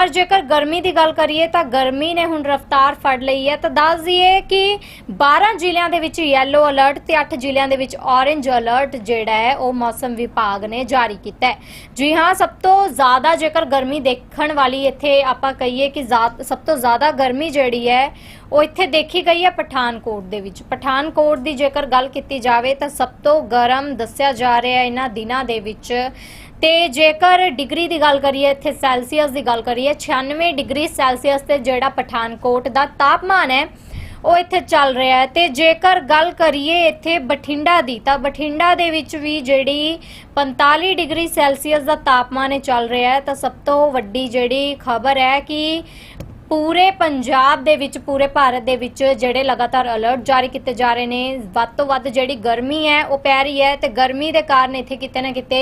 ਪਰ ਜੇਕਰ ਗਰਮੀ ਦੀ ਗੱਲ ਕਰੀਏ ਤਾਂ ਗਰਮੀ ਨੇ ਹੁਣ ਰਫ਼ਤਾਰ ਫੜ ਲਈ ਹੈ। ਤਾਂ ਦੱਸ ਦਈਏ ਕਿ 12 ਜ਼ਿਲ੍ਹਿਆਂ ਦੇ ਵਿੱਚ ਯੈਲੋ ਅਲਰਟ ਤੇ 8 ਜ਼ਿਲ੍ਹਿਆਂ ਦੇ ਵਿੱਚ ਔਰੇਂਜ ਅਲਰਟ ਜਿਹੜਾ ਹੈ, ਉਹ ਮੌਸਮ ਵਿਭਾਗ ਨੇ ਜਾਰੀ ਕੀਤਾ ਹੈ। ਜੀ ਹਾਂ, ਸਭ ਤੋਂ ਜ਼ਿਆਦਾ ਜੇਕਰ ਗਰਮੀ ਦੇਖਣ ਵਾਲੀ ਇੱਥੇ ਆਪਾਂ ਕਹੀਏ ਕਿ ਜ਼ਿਆ- ਸਭ ਤੋਂ ਜ਼ਿਆਦਾ ਗਰਮੀ ਜਿਹੜੀ ਹੈ, ਉਹ ਇੱਥੇ ਦੇਖੀ ਗਈ ਹੈ ਪਠਾਨਕੋਟ ਦੇ ਵਿੱਚ। ਪਠਾਨਕੋਟ ਦੀ ਜੇਕਰ ਗੱਲ ਕੀਤੀ ਜਾਵੇ ਤਾਂ ਸਭ ਤੋਂ ਗਰਮ ਦੱਸਿਆ ਜਾ ਰਿਹਾ ਹੈ ਇਹਨਾਂ ਦਿਨਾਂ ਦੇ ਵਿੱਚ ਤੇ ਜੇਕਰ ਡਿਗਰੀ ਦੀ ਗੱਲ ਕਰੀਏ, ਇੱਥੇ ਸੈਲਸੀਅਸ ਦੀ ਗੱਲ ਕਰੀਏ 96 ਡਿਗਰੀ ਸੈਲਸੀਅਸ ਤੇ ਜਿਹੜਾ ਪਠਾਨਕੋਟ ਦਾ ਤਾਪਮਾਨ ਹੈ, ਉਹ ਇੱਥੇ ਚੱਲ ਰਿਹਾ ਹੈ। ਤੇ ਜੇਕਰ ਗੱਲ ਕਰੀਏ ਇੱਥੇ ਬਠਿੰਡਾ ਦੀ, ਤਾਂ ਬਠਿੰਡਾ ਦੇ ਵਿੱਚ ਵੀ ਜਿਹੜੀ 45 ਡਿਗਰੀ ਸੈਲਸੀਅਸ ਦਾ ਤਾਪਮਾਨ ਇਹ ਚੱਲ ਰਿਹਾ ਹੈ, ਤਾਂ ਸਭ ਤੋਂ ਵੱਡੀ ਜਿਹੜੀ ਖਬਰ ਹੈ ਕਿ ਪੂਰੇ ਪੰਜਾਬ ਦੇ ਵਿੱਚ, ਪੂਰੇ ਭਾਰਤ ਦੇ ਵਿੱਚ ਜਿਹੜੇ ਲਗਾਤਾਰ ਅਲਰਟ ਜਾਰੀ ਕੀਤੇ ਜਾ ਰਹੇ ਨੇ, ਵੱਧ ਤੋਂ ਵੱਧ ਜਿਹੜੀ ਗਰਮੀ ਹੈ, ਉਹ ਪੈ ਰਹੀ ਹੈ ਤੇ ਗਰਮੀ ਦੇ ਕਾਰਨ ਇੱਥੇ ਕਿਤੇ ਨਾ ਕਿਤੇ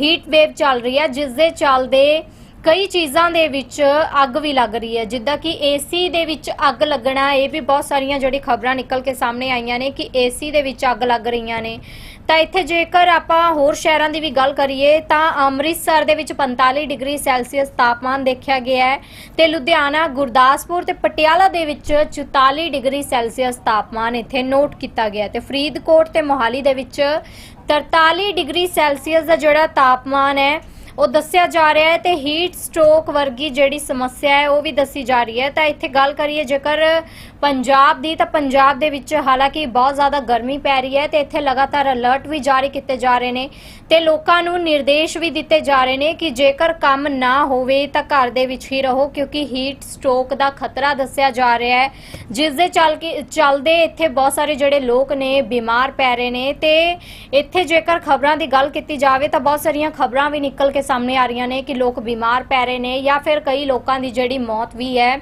ਹੀਟ ਵੇਵ ਚੱਲ ਰਹੀ ਹੈ ਜਿਸ ਦੇ ਚੱਲਦੇ ਕਈ ਚੀਜ਼ਾਂ ਦੇ ਵਿੱਚ ਅੱਗ ਵੀ ਲੱਗ ਰਹੀ ਹੈ, ਜਿੱਦਾਂ ਕਿ ਏਸੀ ਦੇ ਵਿੱਚ ਅੱਗ ਲੱਗਣਾ, ਇਹ ਵੀ ਬਹੁਤ ਸਾਰੀਆਂ ਜਿਹੜੀ ਖਬਰਾਂ ਨਿਕਲ ਕੇ ਸਾਹਮਣੇ ਆਈਆਂ ਨੇ ਕਿ ਏਸੀ ਦੇ ਵਿੱਚ ਅੱਗ ਲੱਗ ਰਹੀਆਂ ਨੇ। ਤਾਂ ਇੱਥੇ ਜੇਕਰ ਆਪਾਂ ਹੋਰ ਸ਼ਹਿਰਾਂ ਦੀ ਵੀ ਗੱਲ ਕਰੀਏ, ਤਾਂ ਅੰਮ੍ਰਿਤਸਰ ਦੇ ਵਿੱਚ 45 ਡਿਗਰੀ ਸੈਲਸੀਅਸ ਤਾਪਮਾਨ ਦੇਖਿਆ ਗਿਆ ਹੈ ਤੇ ਲੁਧਿਆਣਾ, ਗੁਰਦਾਸਪੁਰ ਤੇ ਪਟਿਆਲਾ ਦੇ ਵਿੱਚ 44 ਡਿਗਰੀ ਸੈਲਸੀਅਸ ਤਾਪਮਾਨ ਇੱਥੇ ਨੋਟ ਕੀਤਾ ਗਿਆ ਹੈ ਤੇ ਫਰੀਦਕੋਟ ਤੇ ਮੋਹਾਲੀ ਦੇ ਵਿੱਚ 43 ਡਿਗਰੀ ਸੈਲਸੀਅਸ ਦਾ ਜਿਹੜਾ ਤਾਪਮਾਨ ਹੈ ਉਹ ਦੱਸਿਆ ਜਾ ਰਿਹਾ ਹੈ ਤੇ ਹੀਟ ਸਟ੍ਰੋਕ ਵਰਗੀ ਜਿਹੜੀ ਸਮੱਸਿਆ ਹੈ, ਉਹ ਵੀ ਦੱਸੀ ਜਾ ਰਹੀ ਹੈ। ਤਾਂ ਇੱਥੇ ਗੱਲ ਕਰੀਏ ਜੇਕਰ ਪੰਜਾਬ ਦੀ, ਤਾਂ ਪੰਜਾਬ ਦੇ ਵਿੱਚ ਹਾਲਾਂਕਿ ਬਹੁਤ ਜ਼ਿਆਦਾ ਗਰਮੀ ਪੈ ਰਹੀ ਹੈ ਤੇ ਇੱਥੇ ਲਗਾਤਾਰ ਅਲਰਟ ਵੀ ਜਾਰੀ ਕੀਤੇ ਜਾ ਰਹੇ ਨੇ ਤੇ ਲੋਕਾਂ ਨੂੰ ਨਿਰਦੇਸ਼ ਵੀ ਦਿੱਤੇ ਜਾ ਰਹੇ ਨੇ ਕਿ ਜੇਕਰ ਕੰਮ ਨਾ ਹੋਵੇ, ਤਾਂ ਘਰ ਦੇ ਵਿੱਚ ਹੀ ਰਹੋ, ਕਿਉਂਕਿ ਹੀਟ ਸਟ੍ਰੋਕ ਦਾ ਖਤਰਾ ਦੱਸਿਆ ਜਾ ਰਿਹਾ ਹੈ। ਜਿਸ ਦੇ ਚੱਲ ਕੇ, ਚੱਲਦੇ ਇੱਥੇ ਬਹੁਤ ਸਾਰੇ ਜਿਹੜੇ ਲੋਕ ਨੇ, ਬਿਮਾਰ ਪੈ ਰਹੇ ਨੇ ਤੇ ਇੱਥੇ ਜੇਕਰ ਖਬਰਾਂ ਦੀ ਗੱਲ ਕੀਤੀ ਜਾਵੇ, ਤਾਂ ਬਹੁਤ ਸਾਰੀਆਂ ਖਬਰਾਂ ਵੀ ਨਿਕਲ ਕੇ ਸਾਹਮਣੇ ਆ ਰਹੀਆਂ ਨੇ ਕਿ ਲੋਕ ਬਿਮਾਰ ਪੈ ਰਹੇ ਨੇ ਜਾਂ ਫਿਰ ਕਈ ਲੋਕਾਂ ਦੀ ਜਿਹੜੀ ਮੌਤ ਵੀ ਹੈ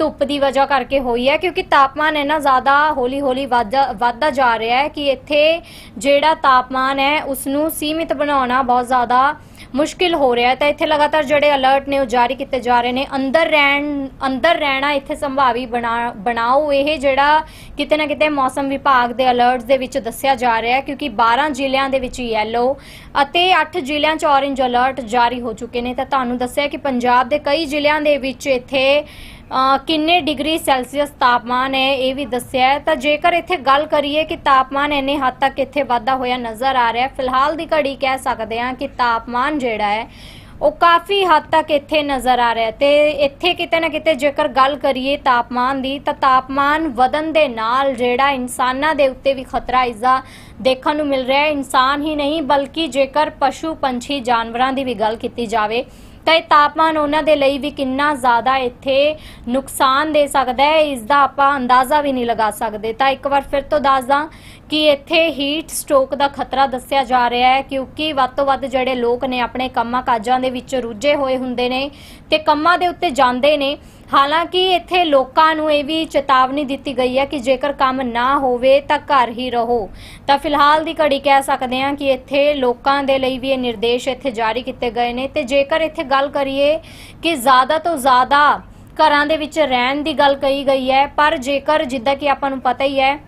ਧੁੱਪ ਦੀ ਵਜ੍ਹਾ ਕਰਕੇ ਹੋਈ ਹੈ, ਕਿਉਂਕਿ ਤਾਪਮਾਨ ਇੰਨਾ ਜ਼ਿਆਦਾ ਹੌਲੀ-ਹੌਲੀ ਵੱਧਦਾ, ਵਧਦਾ ਜਾ ਰਿਹਾ ਹੈ ਕਿ ਇੱਥੇ ਜਿਹੜਾ ਤਾਪਮਾਨ ਹੈ ਉਸ ਨੂੰ ਸੀਮਿਤ ਬਣਾਉਣਾ ਬਹੁਤ ਜ਼ਿਆਦਾ ਮੁਸ਼ਕਿਲ ਹੋ ਰਿਹਾ ਤਾਂ ਇੱਥੇ ਲਗਾਤਾਰ ਜਿਹੜੇ ਅਲਰਟ ਨੇ, ਉਹ ਜਾਰੀ ਕੀਤੇ ਜਾ ਰਹੇ ਨੇ। ਅੰਦਰ ਰਹਿਣ, ਅੰਦਰ ਰਹਿਣਾ ਇੱਥੇ ਸੰਭਾਵੀ ਬਣਾ, ਬਣਾਓ, ਇਹ ਜਿਹੜਾ ਕਿਤੇ ਨਾ ਕਿਤੇ ਮੌਸਮ ਵਿਭਾਗ ਦੇ ਅਲਰਟਸ ਦੇ ਵਿੱਚ ਦੱਸਿਆ ਜਾ ਰਿਹਾ ਹੈ, ਕਿਉਂਕਿ 12 ਜ਼ਿਲ੍ਹਿਆਂ ਦੇ ਵਿੱਚ ਯੈਲੋ ਅਤੇ 8 ਜ਼ਿਲ੍ਹਿਆਂ 'ਚ ਔਰੇਂਜ ਅਲਰਟ ਜਾਰੀ ਹੋ ਚੁੱਕੇ ਨੇ। ਤਾਂ ਤੁਹਾਨੂੰ ਦੱਸਿਆ ਕਿ ਪੰਜਾਬ ਦੇ ਕਈ ਜ਼ਿਲ੍ਹਿਆਂ ਦੇ ਵਿੱਚ ਇੱਥੇ ਕਿੰਨੇ ਡਿਗਰੀ ਸੈਲਸੀਅਸ ਤਾਪਮਾਨ ਹੈ ਇਹ ਵੀ ਦੱਸਿਆ ਤਾਂ ਜੇਕਰ ਇੱਥੇ ਗੱਲ ਕਰੀਏ ਕਿ ਤਾਪਮਾਨ ਇੰਨੇ ਹੱਦ ਤੱਕ ਇੱਥੇ ਵਾਧਾ ਹੋਇਆ ਨਜ਼ਰ ਆ ਰਿਹਾ ਫਿਲਹਾਲ ਦੀ ਘੜੀ ਕਹਿ ਸਕਦੇ ਹਾਂ ਕਿ ਤਾਪਮਾਨ ਜਿਹੜਾ ਹੈ, ਉਹ ਕਾਫੀ ਹੱਦ ਤੱਕ ਇੱਥੇ ਨਜ਼ਰ ਆ ਰਿਹਾ ਹੈ। ਤੇ ਇੱਥੇ ਕਿਤੇ ਨਾ ਕਿਤੇ ਜੇਕਰ ਗੱਲ ਕਰੀਏ ਤਾਪਮਾਨ ਦੀ, ਤਾਂ ਤਾਪਮਾਨ ਵਧਣ ਦੇ ਨਾਲ ਜਿਹੜਾ ਇਨਸਾਨਾਂ ਦੇ ਉੱਤੇ ਵੀ ਖਤਰਾ ਇਸਦਾ ਦੇਖਣ ਨੂੰ ਮਿਲ ਰਿਹਾ ਹੈ। ਇਨਸਾਨ ਹੀ ਨਹੀਂ, ਬਲਕਿ ਜੇਕਰ ਪਸ਼ੂ ਪੰਛੀ ਜਾਨਵਰਾਂ ਦੀ ਵੀ ਗੱਲ ਕੀਤੀ ਜਾਵੇ ਤਾਂ ਇਹ ਤਾਪਮਾਨ ਉਹਨਾਂ ਦੇ ਲਈ ਵੀ ਕਿੰਨਾ ਜ਼ਿਆਦਾ ਇੱਥੇ ਨੁਕਸਾਨ ਦੇ ਸਕਦਾ ਹੈ, ਇਸ ਦਾ ਆਪਾਂ ਅੰਦਾਜ਼ਾ ਵੀ ਨਹੀਂ ਲਗਾ ਸਕਦੇ। ਤਾਂ ਇੱਕ ਵਾਰ ਫਿਰ ਤੋਂ ਦੱਸਦਾ ਕਿ ਇੱਥੇ ਹੀਟ ਸਟ੍ਰੋਕ ਦਾ ਖਤਰਾ ਦੱਸਿਆ ਜਾ ਰਿਹਾ ਹੈ, ਕਿਉਂਕਿ ਵੱਧ ਤੋਂ ਵੱਧ ਜਿਹੜੇ ਲੋਕ ਨੇ ਆਪਣੇ ਕੰਮਾਂ ਕਾਜਾਂ ਦੇ ਵਿੱਚ ਰੁੱਝੇ ਹੋਏ ਹੁੰਦੇ ਨੇ ਤੇ ਕੰਮਾਂ ਦੇ ਉੱਤੇ ਜਾਂਦੇ ਨੇ। ਹਾਲਾਂਕਿ ਇੱਥੇ ਲੋਕਾਂ ਨੂੰ ਇਹ ਵੀ ਚੇਤਾਵਨੀ ਦਿੱਤੀ ਗਈ ਹੈ ਕਿ ਜੇਕਰ ਕੰਮ ਨਾ ਹੋਵੇ ਤਾਂ ਘਰ ਹੀ ਰਹੋ। ਤਾਂ ਫਿਲਹਾਲ ਦੀ ਘੜੀ ਕਹਿ ਸਕਦੇ ਹਾਂ ਕਿ ਇੱਥੇ ਲੋਕਾਂ ਦੇ ਲਈ ਵੀ ਇਹ ਨਿਰਦੇਸ਼ ਇੱਥੇ ਜਾਰੀ ਕੀਤੇ ਗਏ ਨੇ। ਤੇ ਜੇਕਰ ਇੱਥੇ ਗੱਲ ਕਰੀਏ ਕਿ ਜ਼ਿਆਦਾ ਤੋਂ ਜ਼ਿਆਦਾ ਘਰਾਂ ਦੇ ਵਿੱਚ ਰਹਿਣ ਦੀ ਗੱਲ ਕਹੀ ਗਈ ਹੈ, ਪਰ ਜੇਕਰ ਜਿੱਦਾਂ ਕਿ ਆਪਾਂ ਨੂੰ ਪਤਾ ਹੀ ਹੈ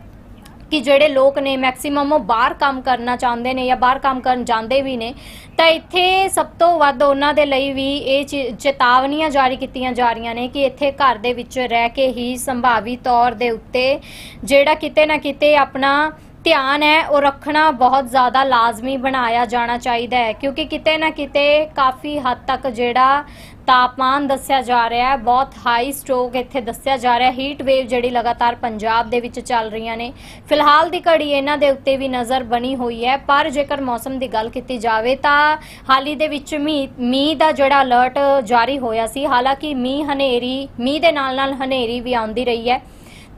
ਕਿ ਜਿਹੜੇ ਲੋਕ ਨੇ ਮੈਕਸਿਮਮ ਉਹ ਬਾਹਰ ਕੰਮ ਕਰਨਾ ਚਾਹੁੰਦੇ ਨੇ ਜਾਂ ਬਾਹਰ ਕੰਮ ਕਰਨ ਜਾਂਦੇ ਵੀ ਨੇ, ਤਾਂ ਇੱਥੇ ਸਭ ਤੋਂ ਵੱਧ ਉਹਨਾਂ ਦੇ ਲਈ ਵੀ ਇਹ ਚੀ- ਚੇਤਾਵਨੀਆਂ ਜਾਰੀ ਕੀਤੀਆਂ ਜਾ ਰਹੀਆਂ ਨੇ ਕਿ ਇੱਥੇ ਘਰ ਦੇ ਵਿੱਚ ਰਹਿ ਕੇ ਹੀ ਸੰਭਾਵੀ ਤੌਰ ਦੇ ਉੱਤੇ ਜਿਹੜਾ ਕਿਤੇ ਨਾ ਕਿਤੇ ਆਪਣਾ ਧਿਆਨ ਹੈ, ਉਹ ਰੱਖਣਾ ਬਹੁਤ ਜ਼ਿਆਦਾ ਲਾਜ਼ਮੀ ਬਣਾਇਆ ਜਾਣਾ ਚਾਹੀਦਾ ਹੈ। ਕਿਉਂਕਿ ਕਿਤੇ ਨਾ ਕਿਤੇ ਕਾਫੀ ਹੱਦ ਤੱਕ ਜਿਹੜਾ ਤਾਪਮਾਨ ਦੱਸਿਆ ਜਾ ਰਿਹਾ ਹੈ, ਬਹੁਤ ਹਾਈ ਸਟ੍ਰੋਕ ਇੱਥੇ ਦੱਸਿਆ ਜਾ ਰਿਹਾ ਹੀਟ ਵੇਵ ਜਿਹੜੀ ਲਗਾਤਾਰ ਪੰਜਾਬ ਦੇ ਵਿੱਚ ਚੱਲ ਰਹੀਆਂ ਨੇ। ਫਿਲਹਾਲ ਦੀ ਘੜੀ ਇਹਨਾਂ ਦੇ ਉੱਤੇ ਵੀ ਨਜ਼ਰ ਬਣੀ ਹੋਈ ਹੈ, ਪਰ ਜੇਕਰ ਮੌਸਮ ਦੀ ਗੱਲ ਕੀਤੀ ਜਾਵੇ ਤਾਂ ਹਾਲ ਹੀ ਦੇ ਵਿੱਚ ਮੀਂਹ ਮੀਂਹ ਦਾ ਜਿਹੜਾ ਅਲਰਟ ਜਾਰੀ ਹੋਇਆ ਸੀ, ਹਾਲਾਂਕਿ ਮੀਂਹ ਹਨੇਰੀ, ਮੀਂਹ ਦੇ ਨਾਲ ਨਾਲ ਹਨੇਰੀ ਵੀ ਆਉਂਦੀ ਰਹੀ ਹੈ।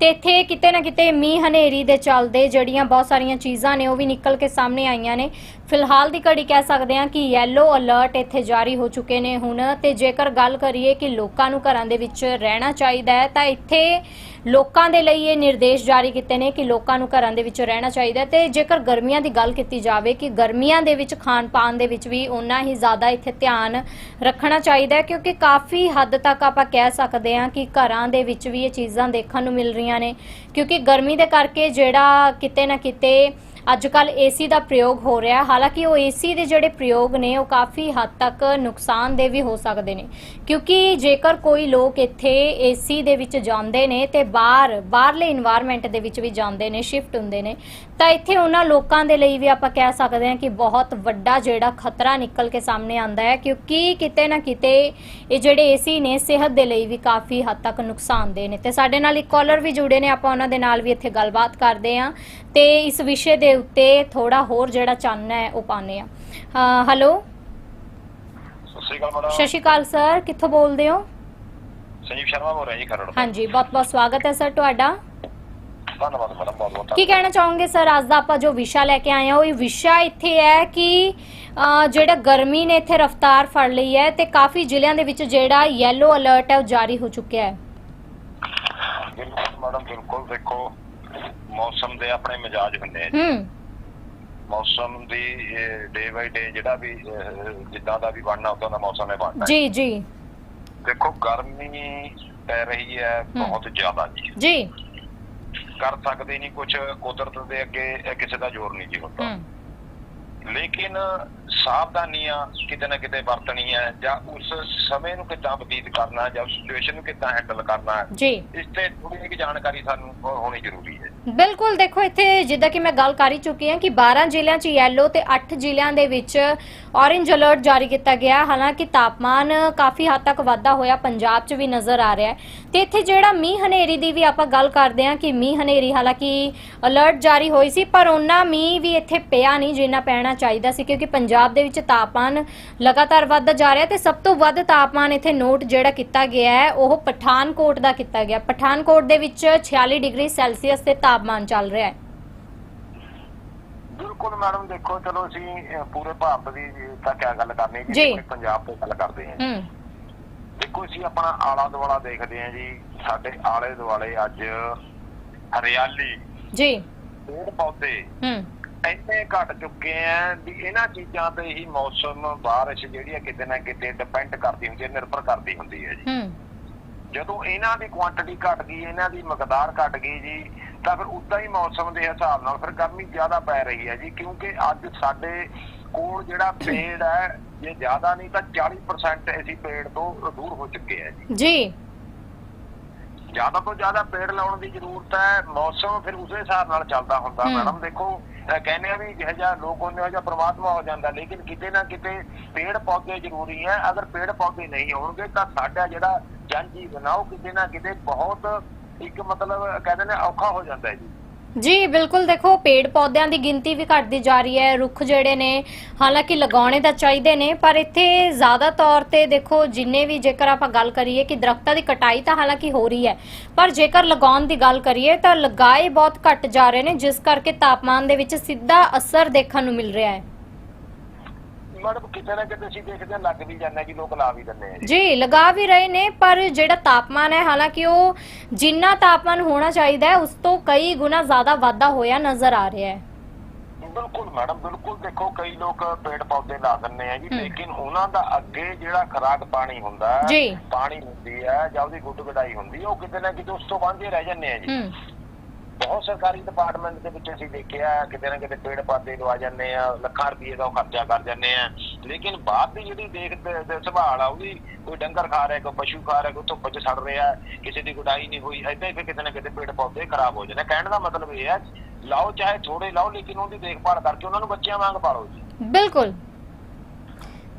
ਤੇ ਇੱਥੇ ਕਿਤੇ ਨਾ ਕਿਤੇ ਮੀਂਹ ਹਨੇਰੀ ਦੇ ਚੱਲਦੇ ਜਿਹੜੀਆਂ ਬਹੁਤ ਸਾਰੀਆਂ ਚੀਜ਼ਾਂ ਨੇ ਉਹ ਵੀ ਨਿਕਲ ਕੇ ਸਾਹਮਣੇ ਆਈਆਂ ਨੇ। ਫਿਲਹਾਲ ਦੀ ਘੜੀ ਕਹਿ ਸਕਦੇ ਹਾਂ ਕਿ ਯੈਲੋ ਅਲਰਟ ਇੱਥੇ ਜਾਰੀ ਹੋ ਚੁੱਕੇ ਨੇ ਹੁਣ ਤੇ ਜੇਕਰ ਗੱਲ ਕਰੀਏ ਕਿ ਲੋਕਾਂ ਨੂੰ ਘਰਾਂ ਦੇ ਵਿੱਚ ਰਹਿਣਾ ਚਾਹੀਦਾ ਹੈ, ਤਾਂ ਇੱਥੇ ਲੋਕਾਂ ਦੇ ਲਈ ਇਹ ਨਿਰਦੇਸ਼ ਜਾਰੀ ਕੀਤੇ ਨੇ ਕਿ ਲੋਕਾਂ ਨੂੰ ਘਰਾਂ ਦੇ ਵਿੱਚ ਰਹਿਣਾ ਚਾਹੀਦਾ ਹੈ ਤੇ ਜੇਕਰ ਗਰਮੀਆਂ ਦੀ ਗੱਲ ਕੀਤੀ ਜਾਵੇ ਕਿ ਗਰਮੀਆਂ ਦੇ ਵਿੱਚ ਖਾਣ ਪਾਣ ਦੇ ਵਿੱਚ ਵੀ ਓਨਾ ਹੀ ਜ਼ਿਆਦਾ ਇੱਥੇ ਧਿਆਨ ਰੱਖਣਾ ਚਾਹੀਦਾ ਕਿਉਂਕਿ ਕਾਫੀ ਹੱਦ ਤੱਕ ਆਪਾਂ ਕਹਿ ਸਕਦੇ ਹਾਂ ਕਿ ਘਰਾਂ ਦੇ ਵਿੱਚ ਵੀ ਇਹ ਚੀਜ਼ਾਂ ਦੇਖਣ ਨੂੰ ਮਿਲ ਰਹੀਆਂ ਨੇ, ਕਿਉਂਕਿ ਗਰਮੀ ਦੇ ਕਰਕੇ ਜਿਹੜਾ ਕਿਤੇ ਨਾ ਕਿਤੇ ਅੱਜ ਕੱਲ ਏਸੀ ਦਾ ਪ੍ਰਯੋਗ ਹੋ ਰਿਹਾ ਹਾਲਾਂਕਿ ਉਹ ਏਸੀ ਦੇ ਜਿਹੜੇ ਪ੍ਰਯੋਗ ਨੇ, ਉਹ ਕਾਫੀ ਹੱਦ ਤੱਕ ਨੁਕਸਾਨ ਦੇ ਵੀ ਹੋ ਸਕਦੇ ਨੇ। ਕਿਉਂਕਿ ਜੇਕਰ ਕੋਈ ਲੋਕ ਇੱਥੇ ਏਸੀ ਦੇ ਵਿੱਚ ਜਾਂਦੇ ਨੇ ਤੇ ਬਾਹਰ, ਬਾਹਰਲੇ এনवायरमेंट ਦੇ ਵਿੱਚ ਵੀ ਜਾਂਦੇ ਨੇ ਸ਼ਿਫਟ ਹੁੰਦੇ ਨੇ ਤਾਂ ਇੱਥੇ ਉਹਨਾਂ ਲੋਕਾਂ ਦੇ ਲਈ ਵੀ ਆਪਾਂ ਕਹਿ ਸਕਦੇ ਹਾਂ ਕਿ ਬਹੁਤ ਵੱਡਾ ਜਿਹੜਾ ਖਤਰਾ ਨਿਕਲ ਕੇ ਸਾਹਮਣੇ ਆਂਦਾ ਹੈ ਕਿਉਂਕਿ ਕਿਤੇ ਨਾ ਕਿਤੇ ਇਹ ਜਿਹੜੇ ਏਸੀ ਨੇ ਸਿਹਤ ਦੇ ਲਈ ਵੀ ਕਾਫੀ ਹੱਦ ਤੱਕ ਨੁਕਸਾਨਦੇ ਨੇ। ਤੇ ਸਾਡੇ ਨਾਲ ਇੱਕ ਕਾਲਰ ਵੀ ਜੁੜੇ ਨੇ ਆਪਾਂ ਉਹਨਾਂ ਦੇ ਨਾਲ ਵੀ ਇੱਥੇ ਗੱਲਬਾਤ ਕਰਦੇ ਹਾਂ। ਤੇ ਇਸ ਵਿਸ਼ੇ ਦੇ ਉੱਤੇ ਥੋੜਾ ਹੋਰ ਜਿਹੜਾ ਚਾਨਣਾ ਹੈ ਉਹ ਪਾਉਂਦੇ ਆ ਹੈਲੋ ਸਤਿ ਸ਼੍ਰੀ ਅਕਾਲ ਸ਼੍ਰੀ ਕਿੱਥੋਂ ਬੋਲਦੇ ਹੋ? ਸੰਜੀਵ ਸ਼ਰਮਾ ਬੋਲ ਰਿਹਾ ਜੀ ਖਰੜ ਹਾਂਜੀ ਬਹੁਤ ਬਹੁਤ ਸਵਾਗਤ ਹੈ ਸਰ ਤੁਹਾਡਾ। ਧੰਨਵਾਦ ਮੈਡਮ ਬਹੁਤ ਬਹੁਤ ਕੀ ਕਹਿਣਾ ਚਾਹੋਗੇ ਸਰ? ਅੱਜ ਦਾ ਆਪਾਂ ਜੋ ਵਿਸ਼ਾ ਲੈ ਕੇ ਆਏ ਹਾਂ ਉਹ ਇਹ ਵਿਸ਼ਾ ਇੱਥੇ ਹੈ ਕਿ ਜਿਹੜਾ ਗਰਮੀ ਨੇ ਇੱਥੇ ਰਫ਼ਤਾਰ ਫੜ ਲਈ ਹੈ ਤੇ ਕਾਫੀ ਜ਼ਿਲ੍ਹਿਆਂ ਦੇ ਵਿੱਚ ਜਿਹੜਾ ਯੈਲੋ ਅਲਰਟ ਹੈ ਉਹ ਜਾਰੀ ਹੋ ਚੁੱਕਿਆ ਹੈ। ਬਿਲਕੁਲ ਮੈਡਮ ਬਿਲਕੁਲ ਦੇਖੋ ਮੌਸਮ ਦੇ ਆਪਣੇ ਮਿਜਾਜ ਹੁੰਦੇ ਆ। ਹੂੰ। ਮੌਸਮ ਦੀ ਡੇ ਬਾਈ ਡੇ ਜਿਹੜਾ ਵੀ ਜਿੱਦਾਂ ਦਾ ਵੀ ਬਣਨਾ ਉਦਾਂ ਦਾ ਮੌਸਮ ਨੇ ਬਣਨਾ। ਜੀ ਜੀ। ਦੇਖੋ ਗਰਮੀ ਪੈ ਰਹੀ ਹੈ। ਬਹੁਤ ਜ਼ਿਆਦਾ ਜੀ। ਜੀ। ਕਰ ਸਕਦੇ ਨਹੀਂ ਕੁਝ ਕੁਦਰਤ ਦੇ ਅੱਗੇ ਕਿਸੇ ਦਾ ਜ਼ੋਰ ਨਹੀਂ ਜੀ ਹੁੰਦਾ। ਹੂੰ। ਲੇਕਿਨ ਸਾਵਧਾਨੀਆਂ ਕਿਤੇ ਨਾ ਕਿਤੇ ਵਰਤਣੀਆਂ ਜਾਂ ਉਸ ਸਮੇਂ ਨੂੰ ਕਿੱਦਾਂ ਬਤੀਤ ਕਰਨਾ ਜਾਂ ਸਿਚੁਏਸ਼ਨ ਨੂੰ ਕਿੱਦਾਂ ਹੈਂਡਲ ਕਰਨਾ ਹੈ ਜੀ। ਇਸ ਤੇ ਥੋੜੀ ਜਿਹੀ ਜਾਣਕਾਰੀ ਸਾਨੂੰ ਹੋ- ਹੋਣੀ ਜ਼ਰੂਰੀ ਹੈ। ਬਿਲਕੁਲ ਦੇਖੋ ਇੱਥੇ ਜਿੱਦਾਂ ਕਿ ਮੈਂ ਗੱਲ ਕਰ ਹੀ ਚੁੱਕੀ ਹਾਂ ਕਿ 12 ਜ਼ਿਲ੍ਹਿਆਂ 'ਚ ਯੈਲੋ ਤੇ 8 ਜ਼ਿਲ੍ਹਿਆਂ ਦੇ ਵਿੱਚ ਔਰੇਂਜ ਅਲਰਟ ਜਾਰੀ ਕੀਤਾ ਗਿਆ। ਹਾਲਾਂਕਿ ਤਾਪਮਾਨ ਕਾਫੀ ਹੱਦ ਤੱਕ ਵਾਧਾ ਹੋਇਆ, ਪੰਜਾਬ 'ਚ ਵੀ ਨਜ਼ਰ ਆ ਰਿਹਾ ਹੈ। ਤੇ ਇੱਥੇ ਜਿਹੜਾ ਮੀਂਹ ਹਨੇਰੀ ਦੀ ਵੀ ਆਪਾਂ ਗੱਲ ਕਰਦੇ ਹਾਂ ਕਿ ਮੀਂਹ ਹਨੇਰੀ ਹਾਲਾਂਕਿ ਅਲਰਟ ਜਾਰੀ ਹੋਈ ਸੀ, ਪਰ ਉਹਨਾਂ ਮੀਂਹ ਵੀ ਇੱਥੇ ਪਿਆ ਨਹੀਂ ਜਿੰਨਾ ਪੈਣਾ ਚਾਹੀਦਾ ਸੀ, ਕਿਉਂਕਿ ਪੰਜਾਬ ਦੇ ਵਿੱਚ ਤਾਪਮਾਨ ਲਗਾਤਾਰ ਵੱਧਦਾ ਜਾ ਰਿਹਾ ਤੇ ਸਭ ਤੋਂ ਵੱਧ ਤਾਪਮਾਨ ਇੱਥੇ ਨੋਟ ਜਿਹੜਾ ਕੀਤਾ ਗਿਆ ਹੈ, ਉਹ ਪਠਾਨਕੋਟ ਦਾ ਕੀਤਾ ਗਿਆ। ਪਠਾਨਕੋਟ ਦੇ ਵਿੱਚ 46 ਡਿਗਰੀ ਸੈਲਸੀਅਸ ਤੇ ਤਾਪਮਾਨ ਚੱਲ ਰਿਹਾ ਹੈ। ਬਿਲਕੁਲ ਮੈਡਮ ਦੇਖੋ ਚਲੋ ਅਸੀਂ ਅਹ, ਪੂਰੇ ਭਾਰਤ ਦੀ ਤਾਂ ਕਿਆ ਗੱਲ ਕਰਨੀ ਜੀ। ਆਪਣੇ ਪੰਜਾਬ ਤੋਂ ਗੱਲ ਕਰਦੇ ਹਾਂ। ਹੂੰ। ਦੇਖੋ ਅਸੀਂ ਆਪਣਾ ਆਲਾ ਦੁਆਲਾ ਦੇਖਦੇ ਹਾਂ ਜੀ। ਸਾਡੇ ਆਲੇ ਦੁਆਲੇ ਅੱਜ ਹਰਿਆਲੀ ਜੀ। ਪੇੜ ਪੌਦੇ ਹੂੰ। ਇੰਨੇ ਘਟ ਚੁੱਕੇ ਆ ਵੀ ਇਹਨਾਂ ਚੀਜ਼ਾਂ ਤੇ ਹੀ ਮੌਸਮ ਬਾਰਿਸ਼ ਜਿਹੜੀ ਹੈ ਕਿਤੇ ਨਾ ਕਿਤੇ ਡਿਪੈਂਡ ਕਰਦੀ ਹੁੰਦੀ ਹੈ ਨਿਰਭਰ ਕਰਦੀ ਹੁੰਦੀ ਹੈ ਜੀ। ਹੂੰ। ਜਦੋਂ ਇਹਨਾਂ ਦੀ ਕੁਆਂਟੀਟੀ ਘਟ ਗਈ ਇਹਨਾਂ ਦੀ ਮਕਦਾਰ ਘਟ ਗਈ ਜੀ ਤਾਂ ਫਿਰ ਉਦਾਂ ਹੀ ਮੌਸਮ ਦੇ ਹਿਸਾਬ ਨਾਲ ਫਿਰ ਗਰਮੀ ਜ਼ਿਆਦਾ ਪੈ ਰਹੀ ਹੈ ਜੀ ਕਿਉਂਕਿ ਅੱਜ ਸਾਡੇ ਕੋਲ ਜਿਹੜਾ ਪੇੜ ਹੈ ਜੇ ਜ਼ਿਆਦਾ ਨਹੀਂ ਤਾਂ 40% ਅਸੀਂ ਪੇੜ ਤੋਂ ਦੂਰ ਹੋ ਚੁੱਕੇ ਆ ਜੀ। ਜੀ। ਜ਼ਿਆਦਾ ਤੋਂ ਜ਼ਿਆਦਾ ਪੇੜ ਲਾਉਣ ਦੀ ਜ਼ਰੂਰਤ ਹੈ ਮੌਸਮ ਫਿਰ ਉਸੇ ਹਿਸਾਬ ਨਾਲ ਚੱਲਦਾ ਹੁੰਦਾ। ਮੈਡਮ। ਦੇਖੋ ਕਹਿੰਦੇ ਆ ਵੀ ਜਿਹੋ ਜਿਹਾ ਲੋਕ ਹੁੰਦੇ ਹੋ ਜਾਂ ਪ੍ਰਮਾਤਮਾ ਹੋ ਜਾਂਦਾ ਲੇਕਿਨ ਕਿਤੇ ਨਾ ਕਿਤੇ ਪੇੜ ਪੌਦੇ ਜ਼ਰੂਰੀ ਹੈ। ਅਗਰ ਪੇੜ ਪੌਦੇ ਨਹੀਂ ਹੋਣਗੇ ਤਾਂ ਸਾਡਾ ਜਿਹੜਾ ਜਨ ਜੀਵਨ ਆ ਉਹ ਕਿਤੇ ਨਾ ਕਿਤੇ ਬਹੁਤ ਇੱਕ ਮਤਲਬ ਕਹਿੰਦੇ ਨੇ ਔਖਾ ਹੋ ਜਾਂਦਾ ਹੈ ਜੀ। ਜੀ, ਬਿਲਕੁਲ ਦੇਖੋ, ਪੇੜ ਪੌਦਿਆਂ ਦੀ ਗਿਣਤੀ ਵੀ ਘਟਦੀ ਜਾ ਰਹੀ ਹੈ, ਰੁੱਖ ਜਿਹੜੇ ਨੇ, ਹਾਲਾਂਕਿ ਲਗਾਉਣੇ ਤਾਂ ਚਾਹੀਦੇ ਨੇ, ਪਰ ਇੱਥੇ ਜ਼ਿਆਦਾ ਤੌਰ ਤੇ ਦੇਖੋ, ਜਿੰਨੇ ਵੀ ਜੇਕਰ ਆਪਾਂ ਗੱਲ ਕਰੀਏ ਕਿ ਦਰਖਤਾਂ ਦੀ ਕਟਾਈ ਤਾਂ ਹਾਲਾਂਕਿ ਹੋ ਰਹੀ ਹੈ, ਪਰ ਜੇਕਰ ਲਗਾਉਣ ਦੀ ਗੱਲ ਕਰੀਏ ਤਾਂ ਲਗਾਏ ਬਹੁਤ ਘਟ ਜਾ ਰਹੇ ਨੇ, ਜਿਸ ਕਰਕੇ ਤਾਪਮਾਨ ਦੇ ਵਿੱਚ ਸਿੱਧਾ ਅਸਰ ਦੇਖਣ ਨੂੰ ਮਿਲ ਰਿਹਾ ਹੈ। ਮੈਡਮ ਕਿਤੇ ਨਾ ਕਿਤੇ ਅਸੀਂ ਦੇਖਦੇ ਹਾਂ ਲੱਗ ਵੀ ਜਾਂਦਾ ਜੀ ਲੋਕ ਲਾ ਵੀ ਦਿੰਦੇ ਆ ਜੀ ਜੀ ਲਗਾ ਵੀ ਰਹੇ ਨੇ ਪਰ ਜਿਹੜਾ ਤਾਪਮਾਨ ਹੈ ਹਾਲਾਂਕਿ ਉਹ ਜਿੰਨਾ ਤਾਪਮਾਨ ਹੋਣਾ ਚਾਹੀਦਾ ਹੈ ਉਸ ਤੋਂ ਕਈ ਗੁਣਾ ਜ਼ਿਆਦਾ ਵਾਧਾ ਹੋਇਆ ਨਜ਼ਰ ਆ ਰਿਹਾ ਹੈ ਬਿਲਕੁਲ ਮੈਡਮ ਬਿਲਕੁਲ ਦੇਖੋ ਕਈ ਲੋਕ ਪੇੜ ਪੌਦੇ ਲਾ ਦਿੰਦੇ ਆ ਜੀ। ਲੇਕਿਨ ਉਹਨਾਂ ਦਾ ਅੱਗੇ ਜਿਹੜਾ ਖਰਾਕ ਪਾਣੀ ਹੁੰਦਾ ਹੈ, ਜੀ। ਪਾਣੀ ਹੁੰਦੀ ਹੈ ਜਾਂ ਉਹਦੀ ਗੁੱਡ ਗਡਾਈ ਹੁੰਦੀ ਹੈ ਉਹ ਕਿਤੇ ਨਾ ਕਿਤੇ ਉਸ ਤੋਂ ਵਾਂਝੇ ਰਹਿ ਜਾਂਦੇ ਆ ਜੀ ਹੂੰ ਬਹੁਤ ਸਰਕਾਰੀ ਡਿਪਾਰਟਮੈਂਟ ਦੇ ਵਿੱਚ ਅਸੀਂ ਦੇਖਿਆ, ਕਿਤੇ ਨਾ ਕਿਤੇ ਪੇੜ ਪੌਦੇ ਲਵਾ ਜਾਂਦੇ ਆ, ਲੱਖਾਂ ਰੁਪਏ ਦਾ ਉਹ ਖਰਚਾ ਕਰ ਜਾਂਦੇ ਆ। ਲੇਕਿਨ ਬਾਅਦ ਦੀ ਜਿਹੜੀ ਦੇਖ ਸੰਭਾਲ ਆ ਉਹਦੀ ਕੋਈ ਡੰਗਰ ਖਾ ਰਿਹਾ, ਕੋਈ ਪਸ਼ੂ ਖਾ ਰਿਹਾ, ਕੋਈ ਧੁੱਪ 'ਚ ਸੜ ਰਿਹਾ, ਕਿਸੇ ਦੀ ਗੁਡਾਈ ਨਹੀਂ ਹੋਈ, ਏਦਾਂ ਹੀ ਫਿਰ ਕਿਤੇ ਨਾ ਕਿਤੇ ਪੇੜ ਪੌਦੇ ਖਰਾਬ ਹੋ ਜਾਂਦੇ ਕਹਿਣ ਦਾ ਮਤਲਬ ਇਹ ਹੈ ਲਾਓ ਚਾਹੇ ਥੋੜੇ ਲਾਓ, ਲੇਕਿਨ ਉਹਦੀ ਦੇਖਭਾਲ ਕਰਕੇ ਉਹਨਾਂ ਨੂੰ ਬੱਚਿਆਂ ਵਾਂਗ ਪਾਲੋ ਜੀ। ਬਿਲਕੁਲ।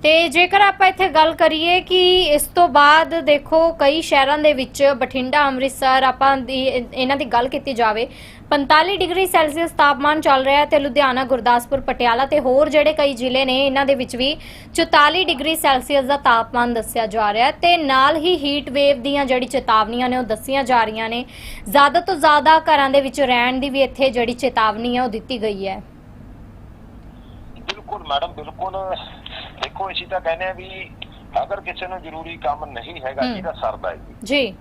ਤੇ ਜੇਕਰ ਆਪਾਂ ਇੱਥੇ ਗੱਲ ਕਰੀਏ ਕਿ ਇਸ ਤੋਂ ਬਾਅਦ ਦੇਖੋ ਕਈ ਸ਼ਹਿਰਾਂ ਦੇ ਵਿੱਚ ਬਠਿੰਡਾ, ਅੰਮ੍ਰਿਤਸਰ, ਆਪਾਂ ਦੀ ਇਹਨਾਂ ਦੀ ਗੱਲ ਕੀਤੀ ਜਾਵੇ 45 ਡਿਗਰੀ ਸੈਲਸੀਅਸ ਤਾਪਮਾਨ ਚੱਲ ਰਿਹਾ ਹੈ ਤੇ ਲੁਧਿਆਣਾ, ਗੁਰਦਾਸਪੁਰ, ਪਟਿਆਲਾ ਤੇ ਹੋਰ ਜਿਹੜੇ ਕਈ ਜ਼ਿਲ੍ਹੇ ਨੇ, ਇਹਨਾਂ ਦੇ ਵਿੱਚ ਵੀ 44 ਡਿਗਰੀ ਸੈਲਸੀਅਸ ਦਾ ਤਾਪਮਾਨ ਦੱਸਿਆ ਜਾ ਰਿਹਾ ਹੈ ਤੇ ਨਾਲ ਹੀ ਹੀਟ ਵੇਵ ਦੀਆਂ ਜਿਹੜੀ ਚੇਤਾਵਨੀਆਂ ਨੇ ਉਹ ਦੱਸੀਆਂ ਜਾ ਰਹੀਆਂ ਨੇ। ਜ਼ਿਆਦਾ ਤੋਂ ਜ਼ਿਆਦਾ ਘਰਾਂ ਦੇ ਵਿੱਚ ਰਹਿਣ ਦੀ ਵੀ ਇੱਥੇ ਜਿਹੜੀ ਚੇਤਾਵਨੀ ਹੈ ਉਹ ਦਿੱਤੀ ਗਈ ਹੈ। ਬਿਲਕੁਲ ਮੈਡਮ, ਬਿਲਕੁਲ ਦੇਖੋ ਅਸੀਂ ਤਾਂ ਕਹਿੰਦੇ ਆ ਵੀ ਅਗਰ ਕਿਸੇ ਨੂੰ ਜ਼ਰੂਰੀ ਕੰਮ ਨਹੀਂ ਹੈਗਾ। ਜਿਹਦਾ ਸਰਦਾ ਹੈ ਜੀ ਜੀ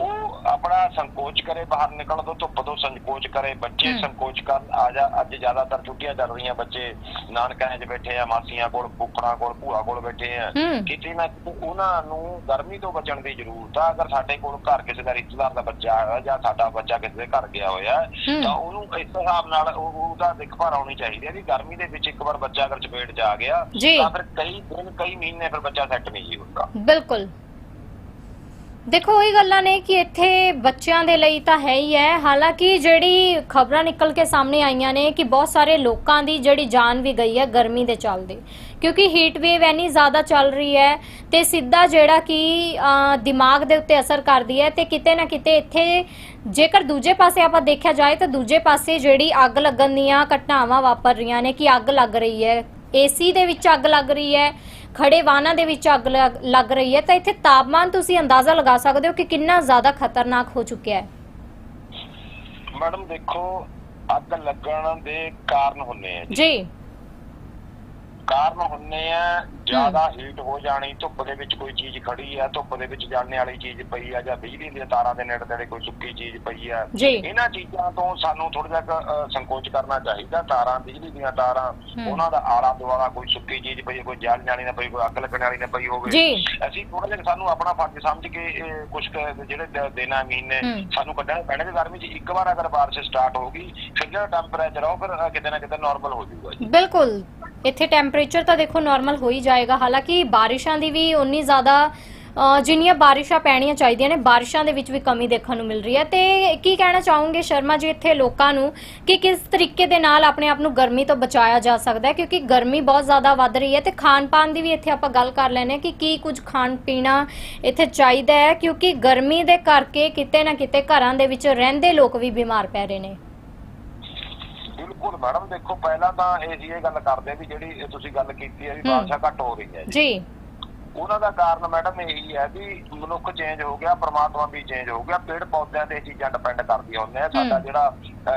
ਉਹ ਆਪਣਾ ਸੰਕੋਚ ਕਰੇ ਬਾਹਰ ਨਿਕਲਣ ਤੋਂ ਧੁੱਪ ਤੋਂ ਸੰਕੋਚ ਕਰੇ ਬੱਚੇ। ਸੰਕੋਚ ਕਰਨ ਆ ਜਾ ਅੱਜ ਜ਼ਿਆਦਾਤਰ ਛੁੱਟੀਆਂ ਚੱਲ ਰਹੀਆਂ ਬੱਚੇ ਨਾਨਕਿਆਂ 'ਚ ਬੈਠੇ ਆ ਮਾਸੀਆਂ ਕੋਲ ਫੁੱਫੜਾਂ ਕੋਲ ਭੂਆ ਕੋਲ ਬੈਠੇ ਆ ਕਿਤੇ ਨਾ ਉਹਨਾਂ ਨੂੰ ਗਰਮੀ ਤੋਂ ਬਚਣ ਦੀ ਜ਼ਰੂਰਤ ਆ ਅਗਰ ਸਾਡੇ ਕੋਲ ਘਰ ਕਿਸੇ ਦਾ ਰਿਸ਼ਤੇਦਾਰ ਦਾ ਬੱਚਾ ਹੈ ਜਾਂ ਸਾਡਾ ਬੱਚਾ ਕਿਸੇ ਦੇ ਘਰ ਗਿਆ ਹੋਇਆ। ਤਾਂ ਉਹਨੂੰ ਇਸ ਹਿਸਾਬ ਨਾਲ ਉਹ ਉਹਦਾ ਦੇਖਭਾਲ ਆਉਣੀ ਚਾਹੀਦੀ ਹੈ ਵੀ ਗਰਮੀ ਦੇ ਵਿੱਚ ਇੱਕ ਵਾਰ ਬੱਚਾ ਅਗਰ ਚਪੇਟ ਆ ਗਿਆ ਜੀ। ਤਾਂ ਫਿਰ ਕਈ ਦਿਨ ਕਈ ਮਹੀਨੇ ਫਿਰ ਬੱਚਾ ਸੈੱਟ ਨਹੀਂ ਜੀ ਹੁੰਦਾ ਬਿਲਕੁਲ ਦੇਖੋ ਇਹ ਗੱਲਾਂ ਨੇ ਕਿ ਇੱਥੇ ਬੱਚਿਆਂ ਦੇ ਲਈ ਤਾਂ ਹੈ ਹੀ ਹੈ। ਹਾਲਾਂਕਿ ਜਿਹੜੀ ਖਬਰਾਂ ਨਿਕਲ ਕੇ ਸਾਹਮਣੇ ਆਈਆਂ ਨੇ ਕਿ ਬਹੁਤ ਸਾਰੇ ਲੋਕਾਂ ਦੀ ਜਿਹੜੀ ਜਾਨ ਵੀ ਗਈ ਹੈ ਗਰਮੀ ਦੇ ਚੱਲਦੇ। ਕਿਉਂਕਿ ਹੀਟ ਵੇਵ ਇੰਨੀ ਜ਼ਿਆਦਾ ਚੱਲ ਰਹੀ ਹੈ ਤੇ ਸਿੱਧਾ ਜਿਹੜਾ ਕਿ ਦਿਮਾਗ ਦੇ ਉੱਤੇ ਅਸਰ ਕਰਦੀ ਹੈ ਤੇ ਕਿਤੇ ਨਾ ਕਿਤੇ ਇੱਥੇ ਜੇਕਰ ਦੂਜੇ ਪਾਸੇ ਆਪਾਂ ਦੇਖਿਆ ਜਾਏ ਤਾਂ ਦੂਜੇ ਪਾਸੇ ਜਿਹੜੀ ਅੱਗ ਲੱਗਣ ਦੀਆਂ ਘਟਨਾਵਾਂ ਵਾਪਰ ਰਹੀਆਂ ਨੇ ਕਿ ਅੱਗ ਲੱਗ ਰਹੀ ਹੈ। ਏਸੀ ਦੇ ਵਿੱਚ ਅੱਗ ਲੱਗ ਰਹੀ ਹੈ। ਖੜੇ ਵਾਹਨਾਂ ਦੇ ਵਿੱਚ ਅੱਗ ਲੱਗ- ਲੱਗ ਰਹੀ ਹੈ ਤਾਂ ਇੱਥੇ ਤਾਪਮਾਨ ਤੁਸੀਂ ਅੰਦਾਜ਼ਾ ਲਗਾ ਸਕਦੇ ਹੋ ਕਿ ਕਿੰਨਾ ਜ਼ਿਆਦਾ ਖਤਰਨਾਕ ਹੋ ਚੁੱਕਿਆ ਹੈ? ਮੈਡਮ ਦੇਖੋ ਅੱਗ ਲੱਗਣ ਦੇ ਕਾਰਨ ਹੁੰਨੇ ਆ ਜੀ। ਜੀ। ਕਾਰਨ ਹੁੰਨੇ ਆ ਜ਼ਿਆਦਾ ਹੀਟ ਹੋ ਜਾਣੀ ਧੁੱਪ ਦੇ ਵਿੱਚ ਕੋਈ ਚੀਜ਼ ਖੜੀ ਆ ਧੁੱਪ ਦੇ ਵਿੱਚ ਜਲਣੇ ਵਾਲੀ ਚੀਜ਼ ਪਈ ਆ ਜਾਂ ਬਿਜਲੀ ਦੀਆਂ ਤਾਰਾਂ ਦੇ ਨੇੜੇ ਤੇੜੇ ਕੋਈ ਸੁੱਕੀ ਚੀਜ਼ ਪਈ ਆ। ਇਹਨਾਂ ਚੀਜ਼ਾਂ ਤੋਂ ਸਾਨੂੰ ਥੋੜਾ ਜਿਹਾ ਸੰਕੋਚ ਕਰਨਾ ਚਾਹੀਦਾ। ਤਾਰਾਂ ਬਿਜਲੀ ਦੀਆਂ ਤਾਰਾਂ। ਉਹਨਾਂ ਦਾ ਆਲਾ ਦੁਆਲਾ ਕੋਈ ਸੁੱਕੀ ਚੀਜ਼ ਪਈ ਕੋਈ ਜਲ ਜਾਣੀ ਨਾ ਪਈ ਕੋਈ ਅੱਗ ਲੱਗਣ ਵਾਲੀ ਨਾ ਪਈ ਹੋਵੇ। ਅਸੀਂ ਥੋੜਾ ਜਿਹਾ ਸਾਨੂੰ ਆਪਣਾ ਫਰਜ਼ ਸਮਝ ਕੇ ਇਹ ਕੁਝ ਜਿਹੜੇ ਦਿਨ ਆ ਮਹੀਨੇ। ਸਾਨੂੰ ਕੱਢਣੇ ਪੈਣੇ। ਤੇ ਗਰਮੀ 'ਚ ਇੱਕ ਵਾਰ ਅਗਰ ਬਾਰਿਸ਼ ਸਟਾਰਟ ਹੋ ਗਈ ਫਿਰ ਜਿਹੜਾ ਟੈਂਪਰੇਚਰ ਆ ਉਹ ਫਿਰ ਕਿਤੇ ਨਾ ਕਿਤੇ ਨਾਰਮਲ ਹੋ ਜਾਊਗਾ ਜੀ। ਬਿਲਕੁਲ। ਇੱਥੇ ਟੈਂਪਰੇਚਰ ਤਾਂ ਦੇਖੋ ਨਾਰਮਲ ਹੋ ਹੀ ਜਾਏਗਾ। ਹਾਲਾਂਕਿ ਬਾਰਿਸ਼ਾਂ ਦੀ ਵੀ ਉਨੀ ਜ਼ਿਆਦਾ ਜਿੰਨੀਆਂ ਬਾਰਿਸ਼ਾਂ ਪੈਣੀਆਂ ਚਾਹੀਦੀਆਂ ਨੇ, ਬਾਰਿਸ਼ਾਂ ਦੇ ਵਿੱਚ ਵੀ ਕਮੀ ਦੇਖਣ ਨੂੰ ਮਿਲ ਰਹੀ ਹੈ। ਤੇ ਕੀ ਕਹਿਣਾ ਚਾਹੋਗੇ ਸ਼ਰਮਾ ਜੀ ਇੱਥੇ ਲੋਕਾਂ ਨੂੰ ਕਿ ਕਿਸ ਤਰੀਕੇ ਦੇ ਨਾਲ ਆਪਣੇ ਆਪ ਨੂੰ ਗਰਮੀ ਤੋਂ ਬਚਾਇਆ ਜਾ ਸਕਦਾ ਹੈ? ਕਿਉਂਕਿ ਗਰਮੀ ਬਹੁਤ ਜ਼ਿਆਦਾ ਵੱਧ ਰਹੀ ਹੈ ਤੇ ਖਾਣ ਪਾਣ ਦੀ ਵੀ ਇੱਥੇ ਆਪਾਂ ਗੱਲ ਕਰ ਲੈਨੇ ਹਾਂ ਕਿ ਕੀ ਕੁਝ ਖਾਣ ਪੀਣਾ ਇੱਥੇ ਚਾਹੀਦਾ ਹੈ। ਕਿਉਂਕਿ ਗਰਮੀ ਦੇ ਕਰਕੇ ਕਿਤੇ ਨਾ ਕਿਤੇ ਘਰਾਂ ਦੇ ਵਿੱਚ ਰਹਿੰਦੇ ਲੋਕ ਵੀ ਬਿਮਾਰ ਪੈ ਰਹੇ ਨੇ। ਬਿਲਕੁਲ ਮੈਡਮ ਦੇਖੋ ਪਹਿਲਾਂ ਤਾਂ ਇਹ ਇਹ ਗੱਲ ਕਰਦੇ ਵੀ ਜਿਹੜੀ ਤੁਸੀਂ ਗੱਲ ਕੀਤੀ ਹੈ ਵੀ। ਬਾਰਿਸ਼ਾਂ ਘੱਟ ਹੋ ਰਹੀਆਂ ਜੀ। ਜੀ। ਉਹਨਾਂ ਦਾ ਕਾਰਨ ਮੈਡਮ ਇਹੀ ਹੈ ਵੀ ਮਨੁੱਖ ਚੇਂਜ ਹੋ ਗਿਆ ਪ੍ਰਮਾਤਮਾ ਵੀ ਚੇਂਜ ਹੋ ਗਿਆ ਪੇੜ ਪੌਦਿਆਂ ਤੇ ਚੀਜ਼ਾਂ ਡਿਪੈਂਡ ਕਰਦੀਆਂ ਹੁੰਦੀਆਂ ਸਾਡਾ। ਜਿਹੜਾ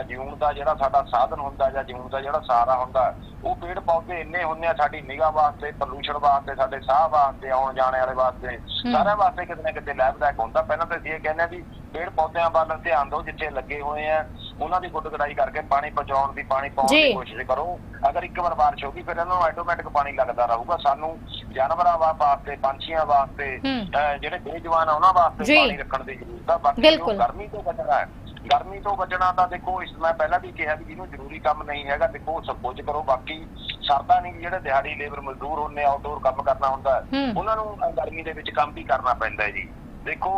ਜਿਉਣ ਦਾ ਜਿਹੜਾ ਸਾਡਾ ਸਾਧਨ ਹੁੰਦਾ ਜਾਂ ਜਿਉਣ ਦਾ ਜਿਹੜਾ ਸਾਰਾ ਹੁੰਦਾ ਉਹ ਪੇੜ ਪੌਦੇ ਇੰਨੇ ਹੁੰਦੇ ਆ ਸਾਡੀ ਨਿਗਾਹ ਵਾਸਤੇ ਪੋਲੂਸ਼ਨ ਵਾਸਤੇ ਸਾਡੇ ਸਾਹ ਵਾਸਤੇ ਆਉਣ ਜਾਣੇ ਵਾਲੇ ਵਾਸਤੇ। ਸਾਰਿਆਂ ਵਾਸਤੇ ਕਿਤੇ ਨਾ ਕਿਤੇ ਲਾਭਦਾਇਕ ਹੁੰਦਾ। ਪਹਿਲਾਂ ਤਾਂ ਅਸੀਂ ਇਹ ਕਹਿੰਦੇ ਆ ਵੀ ਪੇੜ ਪੌਦਿਆਂ ਵੱਲ ਧਿਆਨ ਦਿਓ ਜਿੱਥੇ ਲੱਗੇ ਹੋਏ ਆ ਉਹਨਾਂ ਦੀ ਗੁੱਡ ਗੜਾਈ ਕਰਕੇ ਪਾਣੀ ਪਹੁੰਚਾਉਣ ਦੀ ਪਾਣੀ ਪਾਉਣ। ਦੀ ਕੋਸ਼ਿਸ਼ ਕਰੋ। ਅਗਰ ਇੱਕ ਵਾਰ ਬਾਰਿਸ਼ ਹੋ ਗਈ ਫਿਰ ਇਹਨਾਂ ਨੂੰ ਆਟੋਮੈਟਿਕ ਪਾਣੀ ਲੱਗਦਾ ਰਹੂਗਾ। ਸਾਨੂੰ ਜਾਨਵਰਾਂ ਵਾਸਤੇ ਪੰਛੀਆਂ ਵਾਸਤੇ ਜਿਹੜੇ ਬੇਜਵਾਨ ਆ ਉਹਨਾਂ ਵਾਸਤੇ। ਪਾਣੀ ਰੱਖਣ ਦੀ ਜ਼ਰੂਰਤ ਆ। ਬਾਕੀ ਗਰਮੀ ਤੋਂ ਬਚਣਾ ਹੈ ਗਰਮੀ ਤੋਂ ਬਚਣਾ ਤਾਂ ਦੇਖੋ ਇਸ ਮੈਂ ਪਹਿਲਾਂ ਵੀ ਕਿਹਾ ਵੀ ਜਿਹਨੂੰ ਜ਼ਰੂਰੀ ਕੰਮ ਨਹੀਂ ਹੈਗਾ ਦੇਖੋ ਸਭ ਕੁਝ ਕਰੋ। ਬਾਕੀ ਸਰਦਾ ਨਹੀਂ ਜਿਹੜੇ ਦਿਹਾੜੀ ਲੇਬਰ ਮਜ਼ਦੂਰ ਹੁੰਦੇ ਆ ਆਊਟਡੋਰ ਕੰਮ ਕਰਨਾ ਹੁੰਦਾ। ਉਹਨਾਂ ਨੂੰ ਗਰਮੀ ਦੇ ਵਿੱਚ ਕੰਮ ਵੀ ਕਰਨਾ ਪੈਂਦਾ ਹੈ ਜੀ। ਦੇਖੋ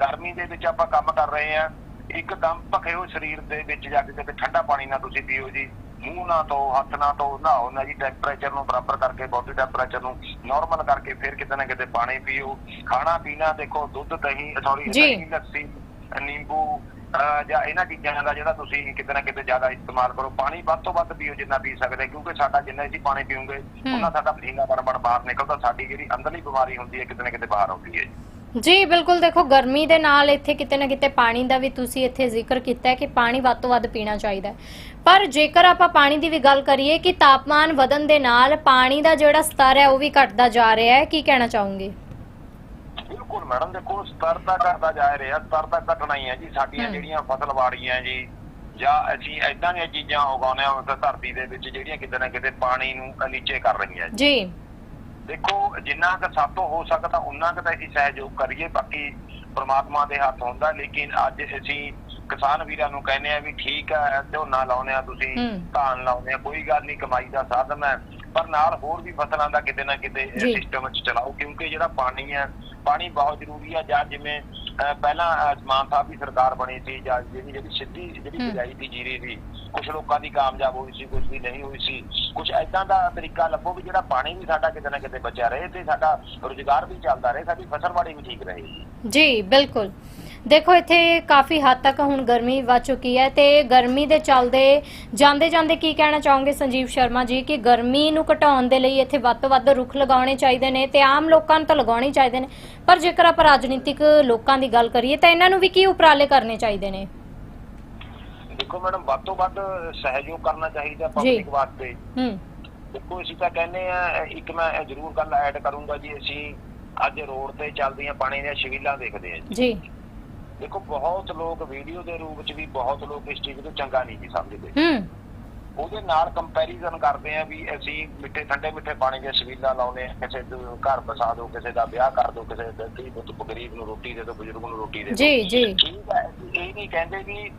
ਗਰਮੀ ਦੇ ਵਿੱਚ ਆਪਾਂ ਕੰਮ ਕਰ ਰਹੇ ਆ ਇੱਕਦਮ ਭਖੇ ਹੋਏ ਸਰੀਰ ਦੇ ਵਿੱਚ ਜਾ ਕੇ ਕਿਤੇ ਠੰਡਾ ਪਾਣੀ ਨਾ ਤੁਸੀਂ ਪੀਓ ਜੀ। ਮੂੰਹ ਨਾ ਤੋਂ ਹੱਥ ਨਾ ਤੋਂ ਨਹਾਓ ਨਾ ਜੀ। ਟੈਂਪਰੇਚਰ ਨੂੰ ਬਰਾਬਰ ਕਰਕੇ ਬੋਡੀ ਟੈਂਪਰੇਚਰ ਨੂੰ ਨਾਰਮਲ ਕਰਕੇ ਫਿਰ ਕਿਤੇ ਨਾ ਕਿਤੇ ਪਾਣੀ ਪੀਓ। ਖਾਣਾ ਪੀਣਾ ਦੇਖੋ ਦੁੱਧ ਦਹੀਂ ਸੌਰੀ ਜੀ। ਦਹੀਂ ਲੱਸੀ ਨਿੰਬੂ ਜਾਂ ਇਹਨਾਂ ਚੀਜ਼ਾਂ ਦਾ ਜਿਹੜਾ ਤੁਸੀਂ ਕਿਤੇ ਨਾ ਕਿਤੇ ਜ਼ਿਆਦਾ ਇਸਤੇਮਾਲ ਕਰੋ। ਪਾਣੀ ਵੱਧ ਤੋਂ ਵੱਧ ਪੀਓ ਜਿੰਨਾ ਪੀ ਸਕਦੇ ਕਿਉਂਕਿ ਸਾਡਾ ਜਿੰਨਾ ਅਸੀਂ ਪਾਣੀ ਪੀਉਂਗੇ ਉਹਨਾਂ ਸਾਡਾ ਪਸੀਨਾ ਬਣ ਬਣ ਬਾਹਰ ਨਿਕਲਦਾ। ਸਾਡੀ ਜਿਹੜੀ ਅੰਦਰਲੀ ਬਿਮਾਰੀ ਹੁੰਦੀ ਹੈ ਕਿਤੇ ਨਾ ਕਿਤੇ ਬਾਹਰ ਆਉਂਦੀ ਹੈ ਜੀ ਬਿਲਕੁਲ ਦੇਖੋ ਗਰਮੀ ਦੇ ਨਾਲ ਇੱਥੇ ਕਿਤੇ ਨਾ ਕਿਤੇ ਪਾਣੀ ਦਾ ਵੀ ਤੁਸੀਂ ਇੱਥੇ ਜ਼ਿਕਰ ਕੀਤਾ ਹੈ ਕਿ ਪਾਣੀ ਵੱਧ ਤੋਂ ਵੱਧ ਪੀਣਾ ਚਾਹੀਦਾ ਹੈ। ਪਰ ਜੇਕਰ ਆਪਾਂ ਪਾਣੀ ਦੀ ਵੀ ਗੱਲ ਕਰੀਏ ਕਿ ਤਾਪਮਾਨ ਵਧਣ ਦੇ ਨਾਲ ਪਾਣੀ ਦਾ ਜਿਹੜਾ ਸਤਰ ਹੈ ਉਹ ਵੀ ਘਟਦਾ ਜਾ ਰਿਹਾ ਹੈ ਕੀ ਕਹਿਣਾ ਚਾਹੋਗੇ? ਬਿਲਕੁਲ ਮੈਡਮ ਦੇਖੋ ਸਤਰ ਤਾਂ ਘਟਦਾ ਜਾ ਰਿਹਾ ਸਤਰ ਤਾਂ ਘਟਣਾ ਹੀ ਹੈ ਜੀ। ਸਾਡੀਆਂ। ਜਿਹੜੀਆਂ ਫਸਲ ਵਾੜੀਆਂ ਜੀ ਜਾਂ ਅਸੀਂ ਐਦਾਂ ਦੀਆਂ ਚੀਜ਼ਾਂ ਉਗਾਉਂਦੇ ਹਾਂ ਧਰਤੀ ਦੇ ਵਿੱਚ ਜਿਹੜੀਆਂ ਕਿਤੇ ਨਾ ਕਿਤੇ ਪਾਣੀ ਨੂੰ ਨੀਚੇ ਕਰ ਰਹੀਆਂ ਜੀ। ਜੀ। ਦੇਖੋ ਜਿੰਨਾ ਕੁ ਸਾਡੇ ਤੋਂ ਹੋ ਸਕਦਾ ਉਨਾ ਕੁ ਤਾਂ ਅਸੀਂ ਸਹਿਯੋਗ ਕਰੀਏ ਬਾਕੀ ਪ੍ਰਮਾਤਮਾ ਦੇ ਹੱਥ ਹੁੰਦਾ ਲੇਕਿਨ ਅੱਜ ਅਸੀਂ ਕਿਸਾਨ ਵੀਰਾਂ ਨੂੰ ਕਹਿੰਦੇ ਆ ਵੀ ਠੀਕ ਹੈ ਝੋਨਾ ਲਾਉਨੇ ਆ ਤੁਸੀਂ। ਧਾਨ ਲਾਉਨੇ ਆ ਕੋਈ ਗੱਲ ਨਹੀਂ ਕਮਾਈ ਦਾ ਸਾਧਨ ਹੈ ਪਰ ਨਾਲ ਹੋਰ ਵੀ ਫਸਲਾਂ ਦਾ ਕਿਤੇ ਨਾ ਕਿਤੇ। ਸਿਸਟਮ ਵਿੱਚ ਚਲਾਓ ਕਿਉਂਕਿ ਜਿਹੜਾ ਪਾਣੀ ਹੈ ਪਾਣੀ ਬਹੁਤ ਜ਼ਰੂਰੀ ਹੈ ਜਾਂ ਜਿਵੇਂ ਪਹਿਲਾਂ ਅਹ, ਮਾਨ ਸਾਹਿਬ ਦੀ ਸਰਕਾਰ ਬਣੀ ਸੀ ਜਾਂ ਜਿਹੜੀ ਜਿਹੜੀ ਸਿੱਧੀ ਜਿਹੜੀ। ਬਿਜਾਈ ਦੀ ਜੀਰੀ ਸੀ ਕੁਝ ਲੋਕਾਂ ਦੀ ਕਾਮਯਾਬ ਹੋਈ ਸੀ ਕੁਝ ਦੀ ਨਹੀਂ ਹੋਈ ਸੀ ਕੁਝ ਐਦਾਂ ਦਾ ਤਰੀਕਾ ਲੱਭੋ ਵੀ ਜਿਹੜਾ ਪਾਣੀ ਵੀ ਸਾਡਾ ਕਿਤੇ ਨਾ ਕਿਤੇ ਬਚਿਆ ਰਹੇ ਤੇ ਸਾਡਾ ਰੁਜ਼ਗਾਰ ਵੀ ਚੱਲਦਾ ਰਹੇ ਸਾਡੀ ਫਸਲਵਾੜੀ ਵੀ ਠੀਕ ਰਹੇ ਜੀ ਬਿਲਕੁਲ ਦੇਖੋ ਇੱਥੇ ਕਾਫੀ ਹੱਦ ਤੱਕ ਹੁਣ ਗਰਮੀ ਵੱਧ ਚੁੱਕੀ ਹੈ ਤੇ ਗਰਮੀ ਦੇ ਚੱਲਦੇ ਜਾਂਦੇ ਜਾਂਦੇ ਕੀ ਕਹਿਣਾ ਚਾਹੋਗੇ ਸੰਜੀਵ ਸ਼ਰਮਾ ਜੀ ਕਿ ਗਰਮੀ ਨੂੰ ਘਟਾਉਣ ਦੇ ਲਈ ਇੱਥੇ ਵੱਧ ਤੋਂ ਵੱਧ ਰੁੱਖ ਲਗਾਉਣੇ ਚਾਹੀਦੇ ਨੇ ਤੇ ਆਮ ਲੋਕਾਂ ਨੂੰ ਤਾਂ ਲਗਾਉਣੇ ਚਾਹੀਦੇ ਨੇ। ਪਰ ਜੇਕਰ ਆਪਾਂ ਰਾਜਨੀਤਿਕ ਲੋਕਾਂ ਦੀ ਗੱਲ ਕਰੀਏ ਤਾਂ ਇਹਨਾਂ ਨੂੰ ਵੀ ਕੀ ਉਪਰਾਲੇ ਕਰਨੇ ਚਾਹੀਦੇ ਨੇ? ਦੇਖੋ ਮੈਡਮ ਵੱਧ ਤੋਂ ਵੱਧ ਸਹਿਯੋਗ ਕਰਨਾ ਚਾਹੀਦਾ ਪਬਲਿਕ ਵਾਸਤੇ। ਹੂੰ। ਦੇਖੋ ਅਸੀਂ ਤਾਂ ਕਹਿੰਦੇ ਆ ਇੱਕ ਮੈਂ ਜ਼ਰੂਰ ਗੱਲ ਐਡ ਕਰੂੰਗਾ ਜੀ ਅਸੀਂ ਅੱਜ ਰੋਡ ਤੇ ਚੱਲਦੀਆਂ ਪਾਣੀ ਦੀਆਂ ਛਬੀਲਾਂ ਦੇਖਦੇ ਆ ਜੀ। ਜੀ। ਦੇਖੋ ਬਹੁਤ ਲੋਕ ਵੀਡੀਓ ਦੇ ਰੂਪ ਚ ਵੀ ਬਹੁਤ ਲੋਕ ਇਸ ਚੀਜ਼ ਨੂੰ ਚੰਗਾ ਨਹੀਂ ਜੀ ਸਮਝਦੇ। ਹੂੰ। ਉਹਦੇ ਨਾਲ ਕੰਪੈਰੀਜ਼ਨ ਕਰਦੇ ਆ ਵੀ ਅਸੀਂ ਮਿੱਠੇ ਠੰਡੇ ਮਿੱਠੇ ਪਾਣੀ ਦੇ ਸਵੀਲਾਂ ਲਾਉਨੇ ਆ ਕਿਸੇ ਦੇ ਘਰ ਬਸਾ ਦਿਓ ਕਿਸੇ ਦਾ ਵਿਆਹ ਕਰ ਦਿਓ ਕਿਸੇ ਦੇ ਗਰੀਬ ਤੋਂ ਗਰੀਬ ਨੂੰ ਰੋਟੀ ਦੇ ਦਿਓ ਬਜ਼ੁਰਗ ਨੂੰ ਰੋਟੀ ਦੇ ਦਿਓ ਜੀ ਜੀ। ਠੀਕ ਹੈ ਇਹ ਨਹੀਂ ਕਹਿੰਦੇ ਵੀ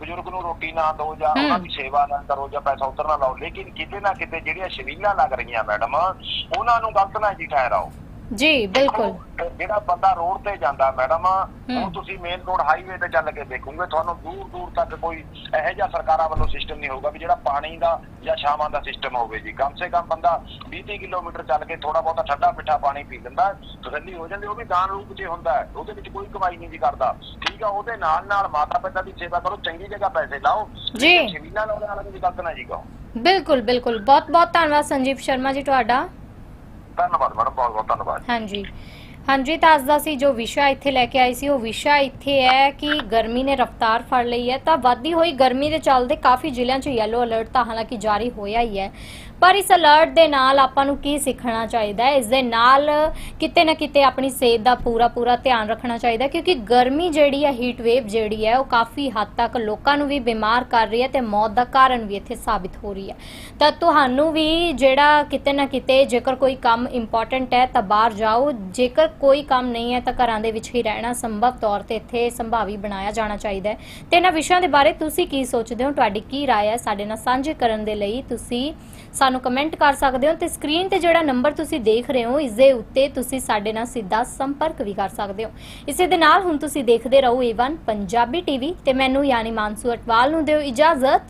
ਬਜ਼ੁਰਗ ਨੂੰ ਰੋਟੀ ਨਾ ਦਿਓ ਜਾਂ। ਉਹਨਾਂ ਦੀ ਸੇਵਾ ਨਾ ਕਰੋ ਜਾਂ ਪੈਸਾ ਉਧਰ ਨਾ ਲਾਓ ਲੇਕਿਨ ਕਿਤੇ ਨਾ ਕਿਤੇ ਜਿਹੜੀਆਂ ਸ਼ਵੀਲਾਂ ਲੱਗ ਰਹੀਆਂ ਮੈਡਮ ਉਹਨਾਂ ਨੂੰ ਗਲਤ ਨਾ ਜੀ ਠਹਿਰਾਓ। ਜੀ ਬਿਲਕੁਲ। ਜਿਹੜਾ ਬੰਦਾ ਰੋਡ ਤੇ ਜਾਂਦਾ ਮੈਡਮ। ਹੁਣ ਤੁਸੀਂ ਮੇਨ ਰੋਡ ਹਾਈਵੇ ਤੇ ਚੱਲ ਕੇ ਦੇਖੋਗੇ ਤੁਹਾਨੂੰ ਦੂਰ ਦੂਰ ਤੱਕ ਕੋਈ ਇਹੋ ਜਿਹਾ ਸਰਕਾਰਾਂ ਵੱਲੋਂ ਸਿਸਟਮ ਨਹੀਂ ਹੋਊਗਾ ਵੀ ਜਿਹੜਾ ਪਾਣੀ ਦਾ ਜਾਂ ਛਾਵਾਂ ਦਾ ਸਿਸਟਮ ਹੋਵੇ ਜੀ। ਕਮ ਸੇ ਕਮ ਬੰਦਾ 20 ਕਿਲੋਮੀਟਰ ਚੱਲ ਕੇ ਥੋੜਾ ਬਹੁਤਾ ਠੰਡਾ ਮਿੱਠਾ ਪਾਣੀ ਪੀ ਲੈਂਦਾ ਤਸੱਲੀ ਹੋ ਜਾਂਦੀ ਉਹ ਵੀ ਦਾਨ ਰੂਪ 'ਚ ਹੁੰਦਾ ਉਹਦੇ ਵਿੱਚ ਕੋਈ ਕਮਾਈ ਨਹੀਂ ਜੀ ਕਰਦਾ। ਠੀਕ ਆ ਉਹਦੇ ਨਾਲ ਨਾਲ ਮਾਤਾ ਪਿਤਾ ਦੀ ਸੇਵਾ ਕਰੋ ਚੰਗੀ ਜਗ੍ਹਾ ਪੈਸੇ ਲਾਓ ਜੀ। ਸ਼ਵੀਲਾਂ ਲਾਉਣ ਵਾਲਾ ਵੀ ਗਲਤ ਨਾ ਜੀ ਕਹੋ। ਬਿਲਕੁਲ ਬਿਲਕੁਲ। ਬਹੁਤ ਬਹੁਤ ਧੰਨਵਾਦ ਸੰਜੀਵ ਸ਼ਰਮਾ ਜੀ ਤੁਹਾਡਾ। ਧੰਨਵਾਦ ਮੈਡਮ ਬਹੁਤ ਬਹੁਤ ਧੰਨਵਾਦ। ਹਾਂਜੀ। ਹਾਂਜੀ ਤਾਂ ਅੱਜ ਦਾ ਸੀ, ਜੋ ਵਿਸ਼ਾ ਇੱਥੇ ਲੈ ਕੇ ਆਈ ਸੀ, ਉਹ ਵਿਸ਼ਾ ਇੱਥੇ ਹੈ ਕਿ ਗਰਮੀ ਨੇ ਰਫ਼ਤਾਰ ਫੜ ਲਈ ਹੈ। ਤਾਂ ਵੱਧਦੀ ਹੋਈ ਗਰਮੀ ਦੇ ਚੱਲਦੇ ਕਾਫੀ ਜ਼ਿਲ੍ਹਿਆਂ 'ਚ ਯੈਲੋ ਅਲਰਟ ਤਾਂ ਹਾਲਾਂਕਿ ਜਾਰੀ ਹੋਇਆ ਹੀ ਹੈ। ਪਰ ਇਸ ਅਲਰਟ ਦੇ ਨਾਲ ਆਪਾਂ ਨੂੰ ਕੀ ਸਿੱਖਣਾ ਚਾਹੀਦਾ ਹੈ? ਇਸ ਦੇ ਨਾਲ ਕਿਤੇ ਨਾ ਕਿਤੇ ਆਪਣੀ ਸਿਹਤ ਦਾ ਪੂਰਾ ਪੂਰਾ ਧਿਆਨ ਰੱਖਣਾ ਚਾਹੀਦਾ ਕਿਉਂਕਿ ਗਰਮੀ ਜਿਹੜੀ ਹੈ ਹੀਟ ਵੇਵ ਜਿਹੜੀ ਹੈ, ਉਹ ਕਾਫੀ ਹੱਦ ਤੱਕ ਲੋਕਾਂ ਨੂੰ ਵੀ ਬਿਮਾਰ ਕਰ ਰਹੀ ਹੈ ਤੇ ਮੌਤ ਦਾ ਕਾਰਨ ਵੀ ਇੱਥੇ ਸਾਬਿਤ ਹੋ ਰਹੀ ਹੈ। ਤਾਂ ਤੁਹਾਨੂੰ ਵੀ ਜਿਹੜਾ ਕਿਤੇ ਨਾ ਕਿਤੇ ਜੇਕਰ ਕੋਈ ਕੰਮ ਇੰਪੋਰਟੈਂਟ ਹੈ, ਤਾਂ ਬਾਹਰ ਜਾਓ। ਜੇਕਰ ਕੋਈ ਕੰਮ ਨਹੀਂ ਹੈ ਤਾਂ ਘਰਾਂ ਦੇ ਵਿੱਚ ਹੀ ਰਹਿਣਾ ਸੰਭਵ ਤੌਰ ਤੇ ਇੱਥੇ ਸੰਭਾਵੀ ਬਣਾਇਆ ਜਾਣਾ ਚਾਹੀਦਾ ਹੈ ਤੇ ਇਹਨਾਂ ਵਿਸ਼ਿਆਂ ਦੇ ਬਾਰੇ ਤੁਸੀਂ ਕੀ ਸੋਚਦੇ ਹੋ ਤੁਹਾਡੀ ਕੀ رائے ਹੈ ਸਾਡੇ ਨਾਲ ਸਾਂਝੇ ਕਰਨ ਦੇ ਲਈ ਤੁਸੀਂ ਸਾਨੂੰ ਕਮੈਂਟ ਕਰ ਸਕਦੇ ਹੋ ਤੇ ਸਕਰੀਨ ਤੇ ਜਿਹੜਾ ਨੰਬਰ ਤੁਸੀਂ ਦੇਖ ਰਹੇ ਹੋ ਇਸ ਦੇ ਉੱਤੇ ਤੁਸੀਂ ਸਾਡੇ ਨਾਲ ਸਿੱਧਾ ਸੰਪਰਕ ਵੀ ਕਰ ਸਕਦੇ ਹੋ ਇਸੇ ਦੇ ਨਾਲ ਹੁਣ ਤੁਸੀਂ ਦੇਖਦੇ ਰਹੋ ਏਵਨ ਪੰਜਾਬੀ ਟੀਵੀ ਤੇ ਮੈਨੂੰ ਯਾਨੀ ਮਾਨਸੂ ਅਟਵਾਲ ਨੂੰ ਦਿਓ ਇਜਾਜ਼ਤ